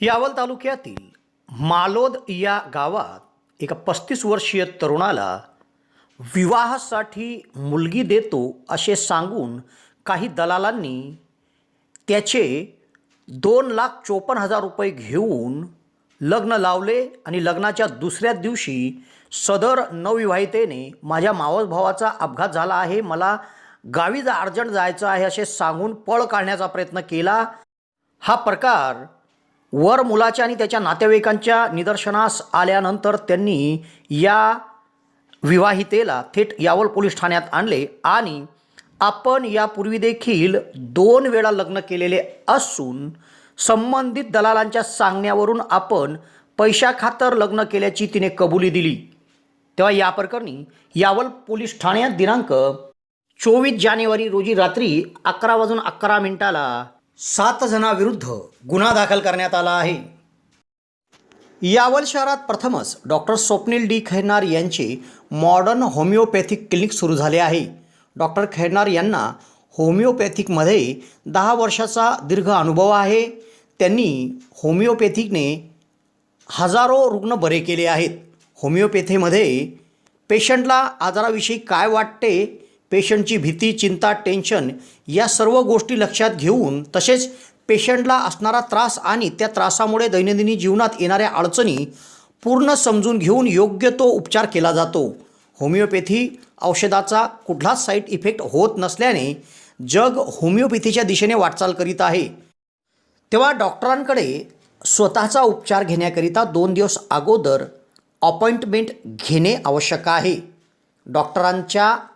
यावल तालुक्यातील मालोद या गावात एका पस्तीस वर्षीय तरुणाला विवाहासाठी मुलगी देतो असे सांगून काही दलालांनी त्याचे दोन लाख चोपन्न हजार रुपये घेऊन लग्न लावले आणि लग्नाच्या दुसऱ्या दिवशी सदर नवविवाहितेने माझ्या मावस भावाचा अपघात झाला आहे मला गावी जा अर्जंट जायचं आहे असे सांगून पळ काढण्याचा प्रयत्न केला. हा प्रकार वर मुलाच्या आणि त्याच्या नातेवाईकांच्या निदर्शनास आल्यानंतर त्यांनी या विवाहितेला थेट यावल पोलीस ठाण्यात आणले आणि आपण यापूर्वी देखील दोन वेळा लग्न केलेले असून संबंधित दलालांच्या सांगण्यावरून आपण पैशाखातर लग्न केल्याची तिने कबुली दिली. तेव्हा या प्रकरणी यावल पोलीस ठाण्यात दिनांक चोवीस जानेवारी रोजी रात्री अकरा वाजून अकरा मिनिटाला सात जणांविरुद्ध गुन्हा दाखल करण्यात आला आहे. यावल शहरात प्रथमच डॉक्टर स्वप्नील डी खैरनार यांचे मॉडर्न होमिओपॅथिक क्लिनिक सुरू झाले आहे. डॉक्टर खैरनार यांना होमिओपॅथिकमध्ये दहा वर्षाचा दीर्घ अनुभव आहे. त्यांनी होमिओपॅथिकने हजारो रुग्ण बरे केले आहेत. होमिओपॅथीमध्ये पेशंटला आजाराविषयी काय वाटते पेशंटची भीती चिंता टेन्शन या सर्व गोष्टी लक्षात घेऊन तसेच पेशंटला असणारा त्रास आणि त्या त्रासामुळे दैनंदिनी जीवनात येणाऱ्या अडचणी पूर्ण समजून घेऊन योग्य तो उपचार केला जातो. होमिओपॅथी औषधाचा कुठलाच साईड इफेक्ट होत नसल्याने जग होमिओपॅथीच्या दिशेने वाटचाल करीत आहे. तेव्हा डॉक्टरांकडे स्वतःचा उपचार घेण्याकरिता दोन दिवस अगोदर अपॉइंटमेंट घेणे आवश्यक आहे. डॉक्टरांच्या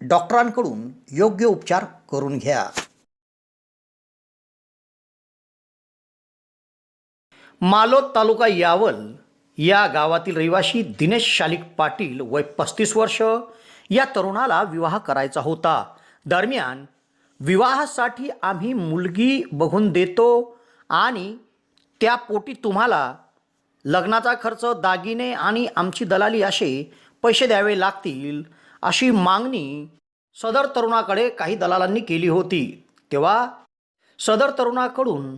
डॉक्टरांकडून योग्य उपचार करून घ्या. मालोद तालुका यावल या गावातील रहिवासी दिनेश शालिक पाटील वय पस्तीस वर्ष या तरुणाला विवाह करायचा होता. दरम्यान विवाहासाठी आम्ही मुलगी बघून देतो आणि त्या पोटी तुम्हाला लग्नाचा खर्च दागिने आणि आमची दलाली असे पैसे द्यावे लागतील. अशी मागणी सदर तरुणाकडे काही दलालांनी केली होती. तेव्हा सदर तरुणाकडून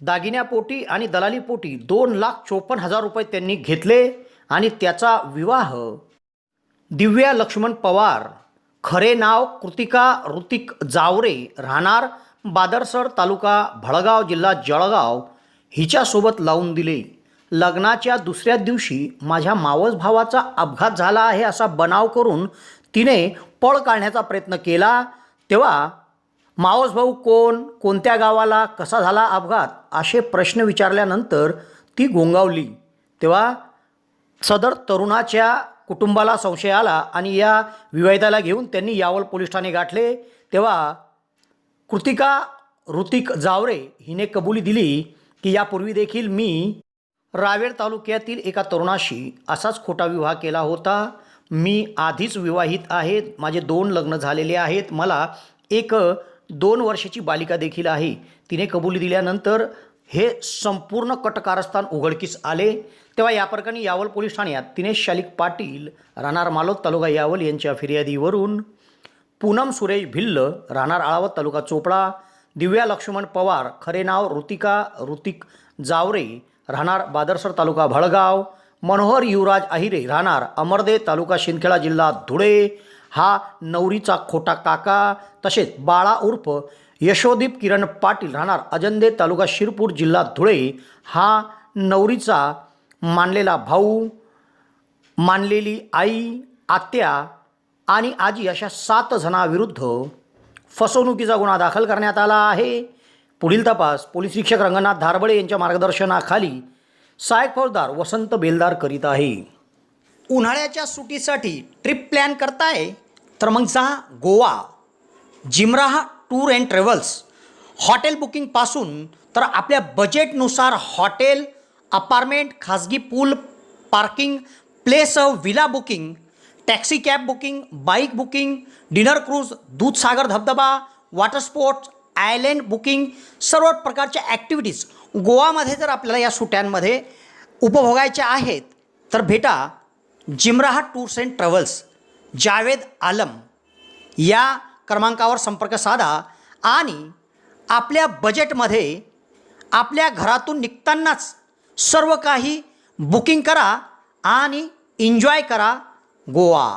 दागिन्यापोटी आणि दलालीपोटी दोन लाख चोपन्न हजार रुपये त्यांनी घेतले आणि त्याचा विवाह दिव्या लक्ष्मण पवार खरे नाव कृतिका ऋतिक जावरे राहणार बादरसर तालुका भळगाव जिल्हा जळगाव हिच्यासोबत लावून दिले. लग्नाच्या दुसऱ्या दिवशी माझ्या मावस भावाचा अपघात झाला आहे असा बनाव करून तिने पळ काढण्याचा प्रयत्न केला. तेव्हा मावस भाऊ कोण कोणत्या गावाला कसा झाला अपघात असे प्रश्न विचारल्यानंतर ती गोंगावली. तेव्हा सदर तरुणाच्या कुटुंबाला संशय आला आणि या विवाहिताला घेऊन त्यांनी यावल पोलीस ठाणे गाठले. तेव्हा कृतिका ऋतिक जावरे हिने कबुली दिली की यापूर्वी देखील मी रावेर तालुक्यातील एका तरुणाशी असाच खोटा विवाह केला होता. मी आधीच विवाहित आहे माझे दोन लग्न झालेले आहेत मला एक दोन वर्षाची बालिका देखील आहे. तिने कबुली दिल्यानंतर हे संपूर्ण कटकारस्थान उघडकीस आले. तेव्हा या प्रकरणी यावल पोलीस ठाण्यात दिनेश शालिक पाटील राहणार मालोद तालुका यावल यांच्या फिर्यादीवरून पूनम सुरेश भिल्ल राहणार आळावत तालुका चोपडा दिव्या लक्ष्मण पवार खरे नाव ऋतिका ऋतिक जावरे राहणार बादरसर तालुका भळगाव मनोहर युवराज अहिरे राहणार अमरदे तालुका शिंदखेडा जिल्हा धुळे. हा नवरीचा खोटा काका. तसेच बाळा उर्फ यशोदीप किरण पाटील राहणार अजंदे तालुका शिरपूर जिल्हा धुळे. हा नवरीचा मानलेला भाऊ मानलेली आई आत्या आणि आजी अशा सात जणांविरुद्ध फसवणुकीचा गुन्हा दाखल करण्यात आला आहे. पुढील तपास पोलीस शिक्षक रंगनाथ धारबळे यांच्या मार्गदर्शनाखाली सहायक फौजदार वसंत बेलदार करीत आहे. उन्हाळ्याच्या सुटीसाठी ट्रिप प्लॅन करताय? तर मग जा गोवा. जिमराहा टूर अँड ट्रॅव्हल्स. हॉटेल बुकिंगपासून तर आपल्या बजेटनुसार हॉटेल अपार्टमेंट खाजगी pool parking place villa booking taxi cab booking bike booking dinner cruise Dudhsagar धबधबा वॉटर स्पोर्ट्स आयलँड बुकिंग सर्व प्रकारच्या ॲक्टिव्हिटीज गोवामध्ये जर आपल्याला या सुट्यांमध्ये उपभोगायच्या आहेत तर भेटा जिमराहा tours and travels Javed Alam या क्रमांकावर संपर्क साधा आणि आपल्या बजेटमध्ये आपल्या घरातून निघतानाच सर्व काही बुकिंग करा आणि एन्जॉय करा गोवा.